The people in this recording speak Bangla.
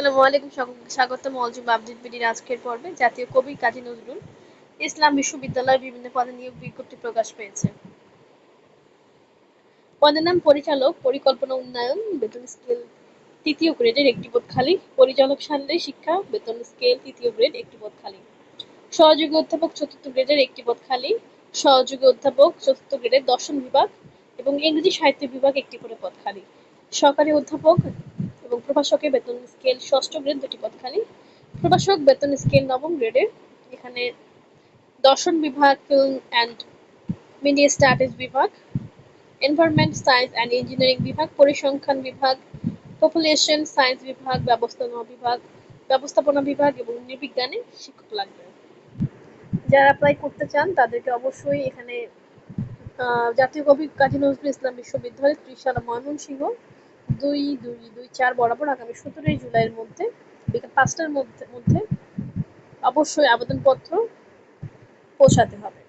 আলাইকুম স্বাগতম আপডেট বিডির আজকের পর্বে। জাতীয় কবি কাজী নজরুল ইসলাম বিশ্ববিদ্যালয়ে বিভিন্ন পদে নিয়োগ বিজ্ঞপ্তি প্রকাশ পেয়েছে। পদের নাম পরিচালক, পরিকল্পনা উন্নয়ন, বেতন স্কেল তৃতীয় গ্রেডের একটি পদ খালি, পরিচালক শিক্ষা, বেতন স্কেল তৃতীয় গ্রেড একটি পদ খালি। সহযোগী অধ্যাপক চতুর্থ গ্রেডের একটি পদ খালি, সহযোগী অধ্যাপক চতুর্থ গ্রেডের দর্শন বিভাগ এবং ইংরেজি সাহিত্য বিভাগ একটি করে পদ খালি। সহকারী অধ্যাপক প্রভাষকের বেতন স্কেল ষষ্ঠ গ্রেড দুটি পদ প্রভাষক বেতন স্কেল নবম গ্রেডের। এখানে দর্শন বিভাগ, ফিল্ম অ্যান্ড মিডিয়া স্টাডিজ বিভাগ, এনভায়রনমেন্ট, সায়েন্স অ্যান্ড ইঞ্জিনিয়ারিং বিভাগ, পরিসংখ্যান বিভাগ, পপুলেশন, সায়েন্স বিভাগ, ব্যবস্থাপনা বিভাগ ব্যবস্থাপনা বিভাগ এবং নৃবিজ্ঞানে শিক্ষক লাগবে। যারা অ্যাপ্লাই করতে চান, তাদেরকে অবশ্যই এখানে জাতীয় কবি কাজী নজরুল ইসলাম বিশ্ববিদ্যালয় ত্রিশালা ময়মনসিংহ দুই দুই দুই, চার বরাবর আগামী সতেরোই জুলাইয়ের মধ্যে, বিকাল পাঁচটার মধ্যে মধ্যে অবশ্যই আবেদনপত্র পৌঁছাতে হবে।